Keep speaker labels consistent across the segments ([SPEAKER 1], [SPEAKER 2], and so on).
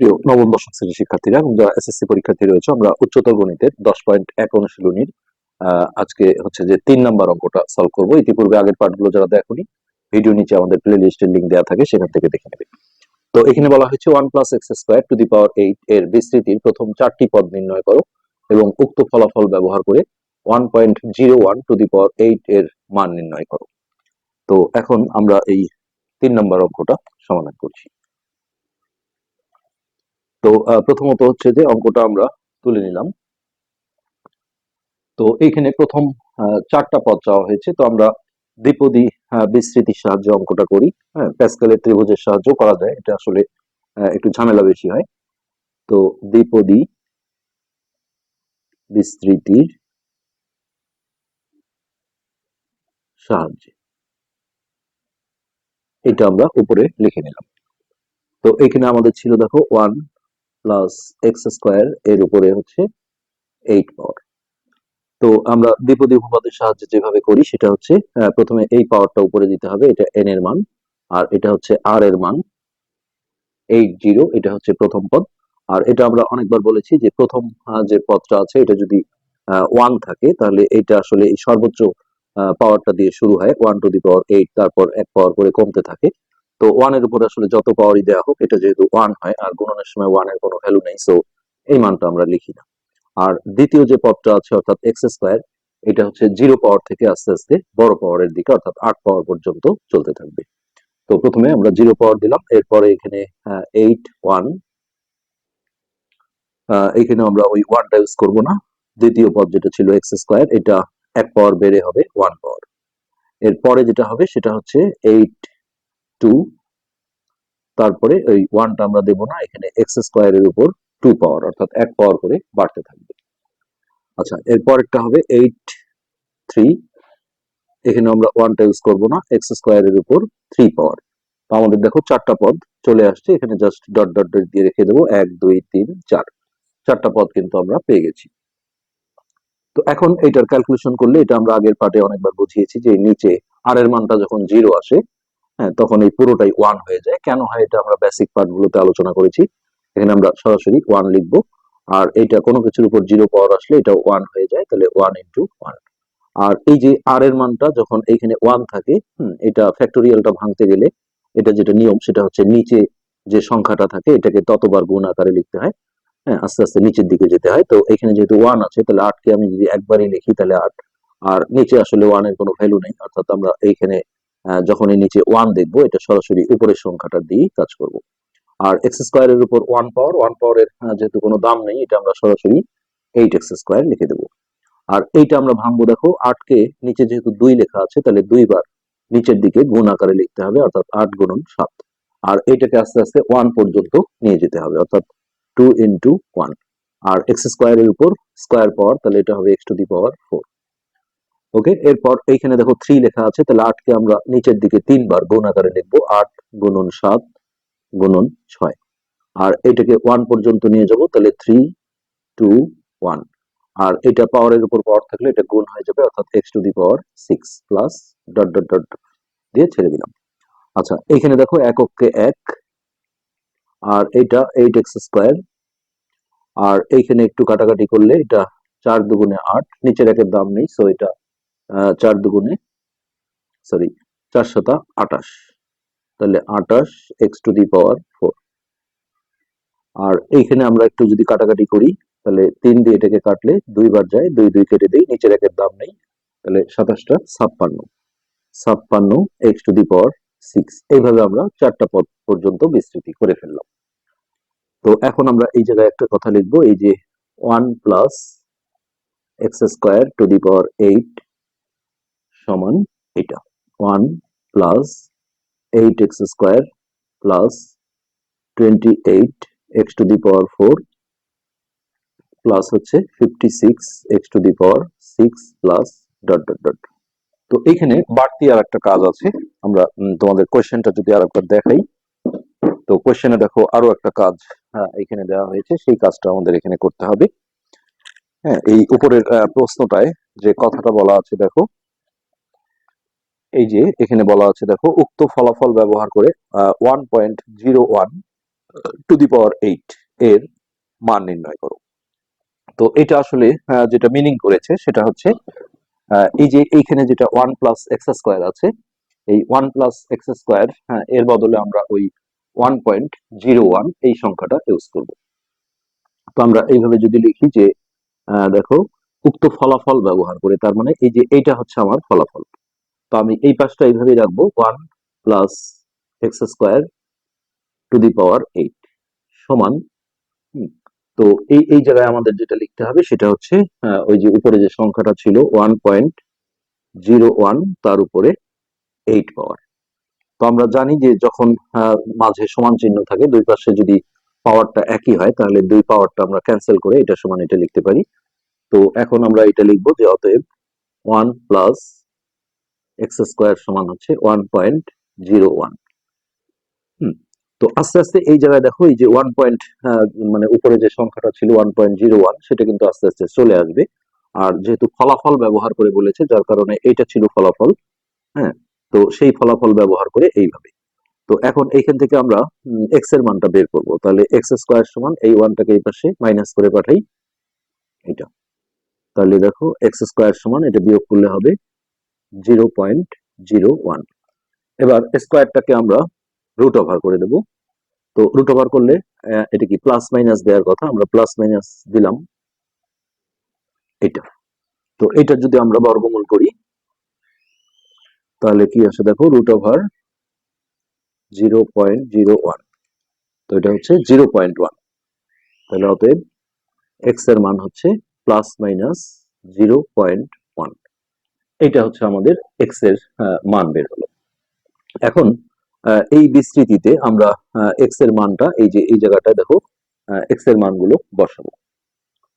[SPEAKER 1] প্রিয় নবম, দশম শ্রেণির শিক্ষার্থীরা যারা এসএসসি পরীক্ষার্থী রয়েছে, আমরা উচ্চতর গণিতের দশ পয়েন্ট এক অনুশীলনীর আজকে হচ্ছে যে তিন নাম্বার অঙ্কটা সলভ করব। ইতিপূর্বে আগের পার্টগুলো যারা দেখোনি ভিডিও নিচে আমাদের প্লে লিস্টের লিঙ্ক দেওয়া থাকে, সেখান থেকে দেখে নেবে। তো এখানে বলা হয়েছে one plus X square to the power eight এর বিস্তৃতির প্রথম চারটি পদ নির্ণয় করো, এবং উক্ত ফলাফল ব্যবহার করে one point zero one to the power eight এর মান নির্ণয় করো। তো এখন আমরা এই তিন নম্বর অঙ্কটা সমাধান করছি। তো প্রথমত হচ্ছে যে অঙ্কটা আমরা তুলে নিলাম। তো এইখানে প্রথম চারটা পদ চাওয়া হয়েছে। তো আমরা দ্বিপদী বিস্তৃতির সাহায্যে অঙ্কটা করি। হ্যাঁ প্যাসকেলের ত্রিভুজের সাহায্য করা যায়। এটা আসলে একটু ঝামেলা বেশি হয়। তো দ্বিপদী বিস্তৃতির সাহায্যে। এটা আমরা উপরে লিখে নিলাম। তো এখানে আমাদের ছিল দেখো ওয়ান প্লাস এক্স স্কোয়ার এর উপরে হচ্ছে এইট পাওয়ার তো আমরা দ্বিপদী উপপাদ্যের সাহায্যে যেভাবে করি, সেটা হচ্ছে প্রথমে এই পাওয়ারটা উপরে দিতে হবে, এটা এন এর মান, আর এটা হচ্ছে আর এর মান এইট জিরো এটা হচ্ছে প্রথম পদ। আর এটা আমরা অনেকবার বলেছি যে প্রথম যে পদটা আছে, এটা যদি ওয়ান থাকে, তাহলে এটা আসলে সর্বোচ্চ পাওয়ারটা দিয়ে শুরু হয় one to the power eight তারপর এক পাওয়ার করে কমতে থাকে। তো ওয়ানের উপর আসলে যত পাওয়ারই দেওয়া হোক, এটা যেহেতু ওয়ান হয়, আর গুণনের সময় ওয়ানের কোনো ভ্যালু নেই সো এই মানটা আমরা লিখি না। আর দ্বিতীয় যে পদটা আছে, অর্থাৎ এক্স স্কোয়ার এটা হচ্ছে জিরো পাওয়ার থেকে আস্তে আস্তে বড় পাওয়ারের দিকে, অর্থাৎ আট পাওয়ার পর্যন্ত চলতে থাকবে। তো প্রথমে আমরা জিরো পাওয়ার দিলাম, এরপরে এখানে এইট ওয়ান এখানে আমরা ওই ওয়ানটা ইউজ করব না। দ্বিতীয় পদ যেটা ছিল এক্স স্কোয়ার এটা এক পাওয়ার বেড়ে হবে ওয়ান পাওয়ার এরপরে যেটা হবে, সেটা হচ্ছে এইট টু তারপরে ওই ওয়ানটা আমরা দেবো না, এখানে এক্স স্কোয়ারের উপর টু পাওয়ার অর্থাৎ এক পাওয়ার করে বাড়তে থাকবে। আচ্ছা এরপরেরটা হবে এইট থ্রি এখানে আমরা ওয়ানটা ইউজ করব না এক্স স্কোয়ারের উপর থ্রি পাওয়ার তো আমাদের দেখো চারটা পদ চলে আসছে, এখানে জাস্ট ডট ডট ডট দিয়ে রেখে দেবো, এক, দুই, তিন, চার। চারটা পদ কিন্তু আমরা পেয়ে গেছি। তো এখন এটার ক্যালকুলেশন করলে, এটা আমরা আগের পার্টে অনেকবার বুঝিয়েছি যে নিচে আর এর মানটা যখন জিরো আসে হ্যাঁ তখন এই পুরোটাই ওয়ান হয়ে যায়। কেন হয় এটা আমরা বেসিক পার্ট গুলোতে আলোচনা করেছি। এখানে আমরা সরাসরি ওয়ান লিখব। আর এটা কোনো কিছুর উপর জিরো পাওয়ার আসলে এটা ওয়ান হয়ে যায়, তাহলে ওয়ান ইন্টু ওয়ান আর এই যে আর এর মানটা যখন এইখানে ওয়ান থাকে এটা ফ্যাক্টোরিয়ালটা ভাঙতে গেলে এটা যেটা নিয়ম, সেটা হচ্ছে নিচে যে সংখ্যাটা থাকে, এটাকে ততবার গুণ আকারে লিখতে হয়। হ্যাঁ আস্তে আস্তে নিচের দিকে যেতে হয়। তো এখানে যেহেতু ওয়ান আছে, তাহলে আটকে আমি যদি একবারই লিখি, তাহলে আট। আর নিচে আসলে ওয়ানের কোনো ভ্যালু নেই, অর্থাৎ আমরা এইখানে যখন এই নিচে ওয়ান দেখব, এটা সরাসরি উপরের সংখ্যাটা দিয়ে কাজ করব। আর এক্স স্কোয়ারের উপর ওয়ান পাওয়ার ওয়ান পাওয়ার পাওয়ারের যেহেতু কোনো দাম নেই, এটা আমরা সরাসরি এইট এক্স স্কোয়ার লিখে দেবো। আর এইটা আমরা ভাঙবো দেখো আটকে নিচে যেহেতু দুই লেখা আছে, তাহলে দুইবার নিচের দিকে গুণ আকারে লিখতে হবে, অর্থাৎ আট গুণন সাত। আর এইটাকে আস্তে আস্তে ওয়ান পর্যন্ত নিয়ে যেতে হবে, অর্থাৎ টু ইন্টু ওয়ান আর এক্স স্কোয়ারের উপর স্কোয়ার পাওয়ার তাহলে এটা হবে x to the power four okay এরপর এইখানে দেখো থ্রি লেখা আছে, তাহলে আটকে আমরা নিচের দিকে তিনবার গুণ আকারে লিখব, আট গুণন সাত গুণন ছয়। আর এটাকে ওয়ান পর্যন্ত নিয়ে যাব, তাহলে থ্রি টু ওয়ান আর এটা পাওয়ারের উপর পাওয়ার থাকলে এটা গুণ হয়ে যাবে, অর্থাৎ x to the power six plus dot dot dot দিয়ে ছেড়ে দিলাম। আচ্ছা এখানে দেখো এককে এক, আর এটা এইট এক্স স্কোয়ার আর এইখানে একটু কাটাকাটি করলে এটা চার দুগুণে আট, নিচের একের দাম নেই সো এটা চার দুগুণে সরি চার শতা আটাশ তাহলে আটাশ x to the power four আর এইখানে আমরা একটু যদি কাটাকাটি করি, তাহলে তিন দিয়ে এটাকে কাটলে দুইবার যায়, দুই দুই কেটে দিই, নিচের একের দাম নেই, তাহলে সাতাশটা ছাপ্পান্ন। ছাপ্পান্ন x to the power six এইভাবে আমরা চারটা পদ পর্যন্ত বিস্তৃতি করে ফেললাম। তো এখন আমরা এই জায়গায় একটা কথা লিখব, এই যে one plus x square to the power eight সমান এটা। One plus eight x square plus twenty eight x to the power four plus হচ্ছে fifty six x to the power six plus dot dot dot তো এইখানে বাড়তি আর একটা কাজ আছে। আমরা তোমাদের কোয়েশ্চেনটা যদি আর একবার দেখাই, তো কোয়েশ্চেনে দেখো আরও একটা কাজ হ্যাঁ এখানে দেওয়া হয়েছে। সেই কাজটা আমাদের এখানে করতে হবে। হ্যাঁ এই উপরের প্রশ্নটায় যে কথাটা বলা আছে, দেখো এই যে এখানে বলা আছে, দেখো, উক্ত ফলাফল ব্যবহার করে one point zero one to the power eight এর মান নির্ণয় করো। তো এটা আসলে যেটা মিনিং করেছে, সেটা হচ্ছে এই যে এইখানে যেটা ওয়ান প্লাস এক্স স্কোয়ার আছে, এই ওয়ান প্লাস এক্স স্কোয়ার এর বদলে আমরা ওই ওয়ান পয়েন্ট জিরো ওয়ান এই সংখ্যাটা ইউজ করব। তো আমরা এইভাবে যদি লিখি যে দেখো, উক্ত ফলাফল ব্যবহার করে, তার মানে এই যে এইটা হচ্ছে আমার ফলাফল। তো আমি এই পাশটা এইভাবেই রাখব। One plus x square to the power eight সমান তো এই এই জায়গায় আমাদের যেটা লিখতে হবে সেটা হচ্ছে ওই যে উপরে যে সংখ্যাটা ছিল, ওয়ান পয়েন্ট জিরো ওয়ান, তার উপরে এইট পাওয়ার। তো আমরা জানি যে যখন মাঝে সমান চিহ্ন থাকে, দুই পাশে যদি পাওয়ারটা একই হয়, তাহলে দুই পাওয়ারটা আমরা ক্যান্সেল করে এটা সমান এটা লিখতে পারি। তো এখন আমরা এটা লিখব যে অতএব ওয়ান প্লাস এক্স স্কোয়ার সমান হচ্ছে ওয়ান পয়েন্ট জিরো ওয়ান। তো আস্তে আস্তে এই জায়গায় দেখো এই যে ওয়ান পয়েন্ট মানে উপরে যে সংখ্যাটা ছিল ওয়ান পয়েন্ট জিরো ওয়ান, সেটা কিন্তু আস্তে আস্তে চলে আসবে। আর যেহেতু ফলাফল ব্যবহার করে বলেছে, যার কারণে এইটা ছিল ফলাফল হ্যাঁ তো সেই ফলাফল ব্যবহার করে এইভাবে। তো এখন এইখান থেকে আমরা এক্সের মানটা বের করব। তাহলে এক্স স্কোয়ার সমান এই ওয়ানটাকে এই পাশে মাইনাস করে পাঠাই এটা তাহলে দেখো এক্স স্কোয়ার সমান এটা বিয়োগ করলে হবে জিরো পয়েন্ট জিরো ওয়ান। এবার স্কোয়ারটাকে আমরা রুট ওভার করে দেব। তো রুট ওভার করলে এটা কি প্লাস মাইনাস দেওয়ার কথা? আমরা প্লাস মাইনাস দিলাম এটা তো এটা যদি আমরা বর্গমূল করি, তাহলে কি আসে দেখো root over zero point zero one. তো এটা হচ্ছে জিরো পয়েন্ট ওয়ান। তাহলে অতএব এক্সের মান হচ্ছে plus minus zero point one. এটা হচ্ছে আমাদের এক্সের মান বের হলো। এখন এই বিস্তৃতিতে আমরা এক্সের মানটা, এই যে, এই জায়গাটা দেখো এক্সের মানগুলো বসাবো।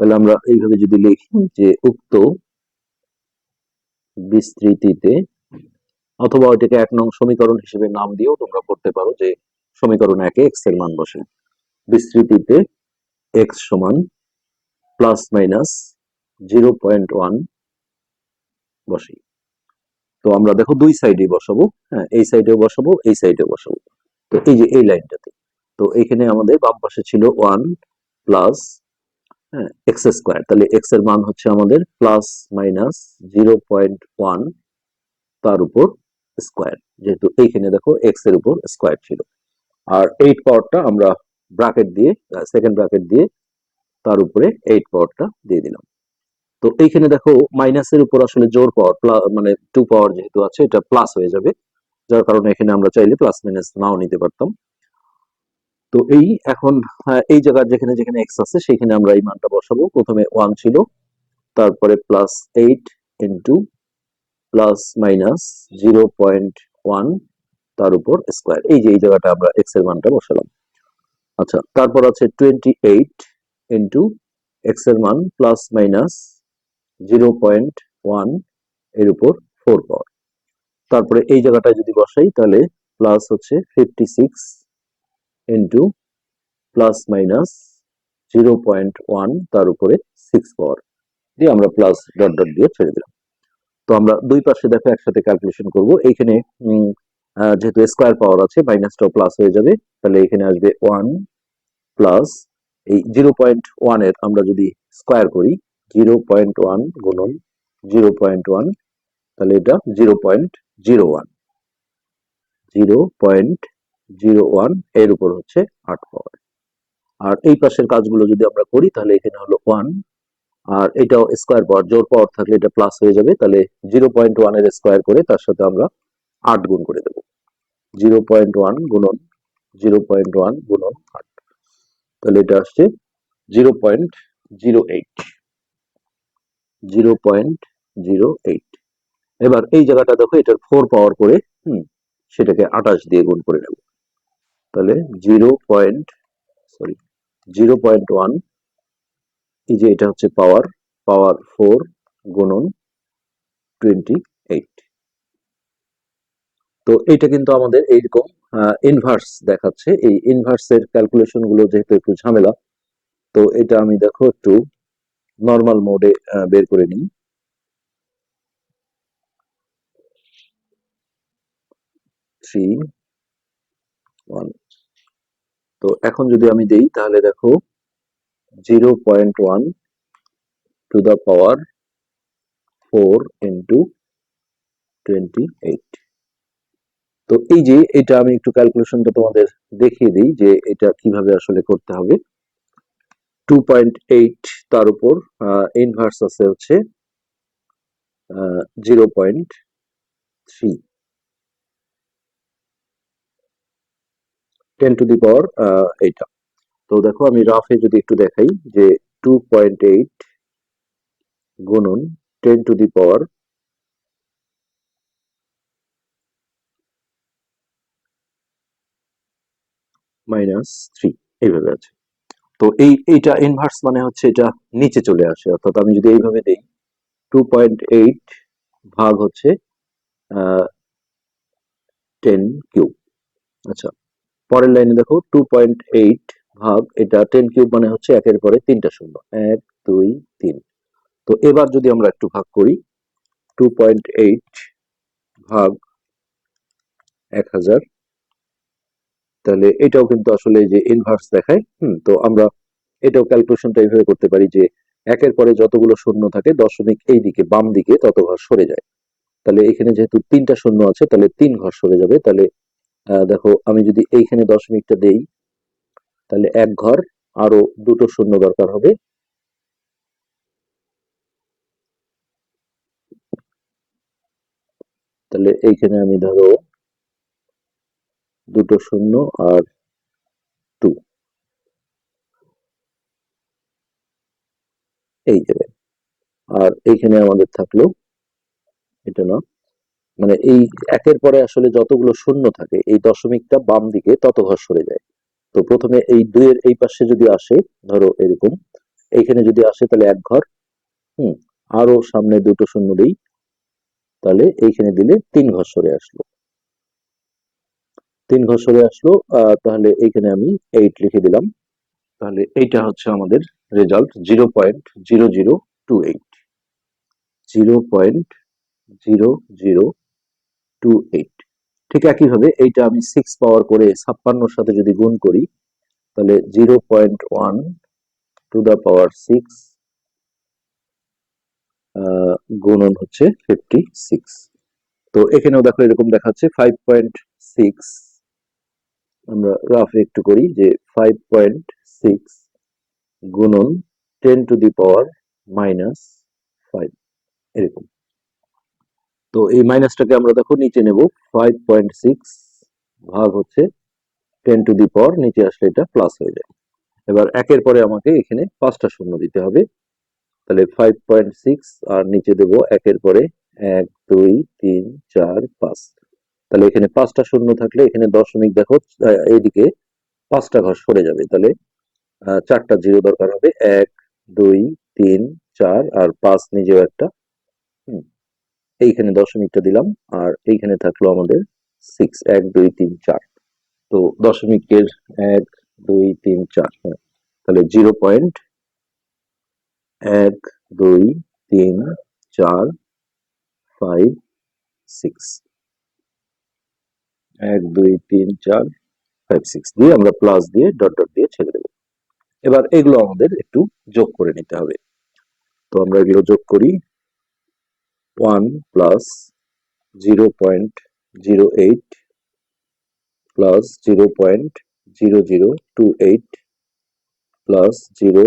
[SPEAKER 1] তাহলে আমরা এইভাবে যদি লিখি যে উক্ত বিস্তৃতিতে, অথবা ওইটাকে এক নং সমীকরণ হিসেবে নাম দিয়েও তোমরা করতে পারো যে সমীকরণ একে এক্সের মান বসে। বিস্তৃতিতে এক্স সমান plus minus zero point one বসি তো আমরা দেখো দুই সাইডে বসাবো হ্যাঁ এই সাইডেও বসাবো, এই সাইডেও বসাবো। তো এই যে এই লাইনটাতে তো এখানে আমাদের বাম পাশে ছিল ওয়ান প্লাস এক্স স্কোয়ার তাহলে এক্সের মান হচ্ছে আমাদের plus minus zero point one তার উপর স্কোয়ার যেহেতু এইখানে দেখো এক্সের উপর স্কোয়ার ছিল। আর এইট পাওয়ারটা আমরা ব্রাকেট দিয়ে সেকেন্ড ব্রাকেট দিয়ে তার উপরে এইট পাওয়ারটা দিয়ে দিলাম। তো এইখানে দেখো মাইনাসের উপর আসলে জোর পাওয়ার মানে টু পাওয়ার যেহেতু আছে এটা প্লাস হয়ে যাবে। যার কারণে এখানে আমরা চাইলে প্লাস মাইনাস নাও নিতে পারতাম। তো এই এখন আহ, এই জায়গার যেখানে যেখানে এক্স আছে সেখানে আমরা এই মানটা বসাবো। প্রথমে ওয়ান ছিল তারপরে plus eight into plus minus zero point one তার উপর স্কোয়ার এই যে এই জায়গাটা আমরা এক্সের মানটা বসালাম। আচ্ছা তারপর আছে টোয়েন্টি এইট ইন্টু এক্সের মান প্লাস মাইনাস জিরো পয়েন্ট ওয়ানের উপর ফোর পাওয়ার। তারপরে এই জায়গাটায় যদি বসাই, তাহলে প্লাস হচ্ছে fifty six into plus minus zero point one তার উপরে সিক্স পাওয়ার। দিয়ে আমরা প্লাস ডট ডট দিয়ে ছেড়ে দিলাম। তো আমরা দুই পাশে দেখো একসাথে ক্যালকুলেশন করব। এইখানে যেহেতু স্কোয়ার পাওয়ার আছে মাইনাসটাও প্লাস হয়ে যাবে, তাহলে এখানে আসবে ওয়ান প্লাস এই জিরো পয়েন্ট ওয়ানের আমরা যদি স্কোয়ার করি জিরো পয়েন্ট ওয়ান গুণন জিরো পয়েন্ট ওয়ান তাহলে এটা zero point zero one zero point zero ওয়ানের উপর হচ্ছে আট পাওয়ার। আর এই পাশের কাজগুলো যদি আমরা করি, তাহলে এখানে হলো ওয়ান আর এটাও স্কোয়ার পাওয়ার। জোর পাওয়ার থাকলে এটা প্লাস হয়ে যাবে, তাহলে জিরো পয়েন্ট ওয়ানের স্কোয়ার করে তার সাথে আমরা আট গুণ করে দেবো। জিরো পয়েন্ট ওয়ান গুণন জিরো পয়েন্ট ওয়ান গুণন আট। তাহলে এটা আসছে zero point zero eight zero point zero eight. এবার এই জায়গাটা দেখো, এটার ফোর পাওয়ার করে, হুম, সেটাকে আঠাশ দিয়ে গুণ করে নেব। তাহলে zero point sorry zero point one, এই যে এটা হচ্ছে পাওয়ার পাওয়ার ফোর গুণন টোয়েন্টি এইট তো এটা কিন্তু আমাদের এইরকম ইনভার্স দেখাচ্ছে। এই ইনভার্সের ক্যালকুলেশনগুলো যেহেতু একটু ঝামেলা, তো এটা আমি দেখো একটু নর্মাল মোডে বের করে নিই। থ্রি ওয়ান তো এখন যদি আমি দেই, তাহলে দেখো zero point one to the power four into twenty eight তো এই যে, এটা আমি একটু ক্যালকুলেশনটা তোমাদের দেখিয়ে দিই যে এটা কীভাবে আসলে করতে হবে। টু পয়েন্ট এইট তার উপর ইনভার্স আছে হচ্ছে zero point three ten to the power এইটা। তো দেখো আমি রাফে যদি একটু দেখাই যে টু পয়েন্ট এইট গুণন ten to the power minus three এইভাবে আছে। তো এই, এইটা ইনভার্স মানে হচ্ছে এটা নিচে চলে আসে। অর্থাৎ আমি যদি এইভাবে দেই টু পয়েন্ট এইট ভাগ হচ্ছে টেন কিউব আচ্ছা পরের লাইনে দেখো টু পয়েন্ট এইট ভাগ এটা টেন কিউব মানে হচ্ছে একের পরে তিনটা শূন্য। এক, দুই, তিন। তো এবার যদি আমরা একটু ভাগ করি টু পয়েন্ট এইট ভাগ এক হাজার তাহলে এটাও কিন্তু আসলে যে ইনভার্স দেখায়, হুম, তো আমরা এটাও ক্যালকুলেশনটা এইভাবে করতে পারি যে একের পরে যতগুলো শূন্য থাকে দশমিক এই দিকে, বাম দিকে তত ঘর সরে যায়। তাহলে এখানে যেহেতু তিনটা শূন্য আছে, তাহলে তিন ঘর সরে যাবে। তাহলে দেখো আমি যদি এইখানে দশমিকটা দেই, তাহলে এক ঘর আরও দুটো শূন্য দরকার হবে। তাহলে এইখানে আমি ধরো দুটো শূন্য আর টু এই জায়গায় আর এইখানে আমাদের থাকল, এটা না মানে এই একের পরে আসলে যতগুলো শূন্য থাকে, এই দশমিকটা বাম দিকে তত ঘর সরে যায়। তো প্রথমে এই দুইয়ের এই পাশে যদি আসে, ধরো এরকম, এইখানে যদি আসে তাহলে এক ঘর, হুম, আরও সামনে দুটো শূন্য দিই, তাহলে এইখানে দিলে তিন ঘর সরে আসলো। তিন ঘর সরে আসলো তাহলে এইখানে আমি এইট লিখে দিলাম। তাহলে এইটা হচ্ছে আমাদের result zero point zero zero two eight zero point zero zero two eight ঠিক একইভাবে এইটা আমি সিক্স পাওয়ার করে ছাপ্পান্নর সাথে যদি গুণ করি, তাহলে zero point one to the power six গুণন হচ্ছে ফিফটি সিক্স তো এখানেও দেখো এরকম দেখাচ্ছে ফাইভ পয়েন্ট সিক্স আমরা রাফ একটু করি যে ফাইভ পয়েন্ট সিক্স গুণন ten to the power minus five এরকম। তো এই মাইনাসটাকে আমরা দেখো নিচে নেব ফাইভ পয়েন্ট সিক্স ভাগ হচ্ছে টেন টু দি পাওয়ার নিচে আসলে এটা প্লাস হয়ে যায়। এবার একের পরে আমাকে এখানে পাঁচটা শূন্য দিতে হবে। তাহলে ফাইভ পয়েন্ট সিক্স আর নিচে দেব একের পরে এক, দুই, তিন, চার, পাঁচ। তাহলে এখানে পাঁচটা শূন্য থাকলে এখানে দশমিক দেখো এইদিকে পাঁচটা ঘর সরে যাবে। তাহলে চারটা জিরো দরকার হবে। এক, দুই, তিন, চার আর পাঁচ নিজেও একটা। এইখানে দশমিকটা দিলাম আর এইখানে থাকল আমাদের সিক্স এক, দুই, তিন, চার। তো দশমিকের এক, দুই, তিন, চার হ্যাঁ তাহলে জিরো পয়েন্ট এক, দুই, তিন, চার ফাইভ সিক্স এক, দুই, তিন, চার ফাইভ সিক্স দিয়ে আমরা প্লাস দিয়ে ডট ডট দিয়ে ছেড়ে দেবো। এবার এগুলো আমাদের একটু যোগ করে নিতে হবে। তো আমরা এগুলো যোগ করি one plus zero point zero eight plus zero point zero zero two eight plus zero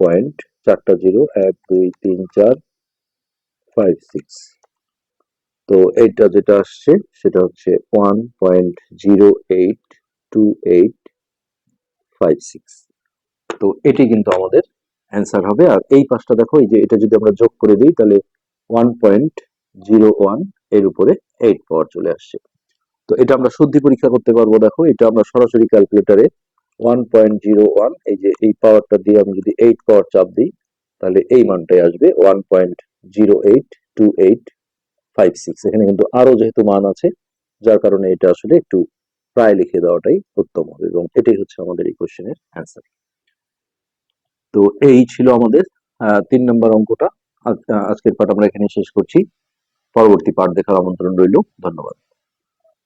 [SPEAKER 1] point চারটা জিরো এক, দুই, তিন, চার ফাইভ সিক্স তো এইটা যেটা আসছে, সেটা হচ্ছে one point zero eight two eight five six তো এটি কিন্তু আমাদের অ্যান্সার হবে। আর এই পাশটা দেখো, এই যে এটা যদি আমরা যোগ করে দিই, তাহলে ওয়ান পয়েন্ট জিরো ওয়ানের উপরে এইট পাওয়ার চলে আসছে। তো এটা আমরা শুদ্ধি পরীক্ষা করতে পারব, দেখো, এটা আমরা সরাসরি ক্যালকুলেটারে ওয়ান পয়েন্ট জিরো ওয়ান এই যে এই পাওয়ারটা দিয়ে আমি যদি এইট পাওয়ার চাপ দিই, তাহলে এই মানটাই আসবে one point zero eight two eight five six এখানে কিন্তু আরও যেহেতু মান আছে, যার কারণে এটা আসলে একটু প্রায় লিখে দেওয়াটাই উত্তম হবে এবং এটাই হচ্ছে আমাদের এই কোশ্চেনের অ্যান্সার তো এই ছিল আমাদের তিন নম্বর অঙ্কটা। আজকের পাঠ আমরা এখানে শেষ করছি। পরবর্তী পাঠ দেখার আমন্ত্রণ রইল। ধন্যবাদ।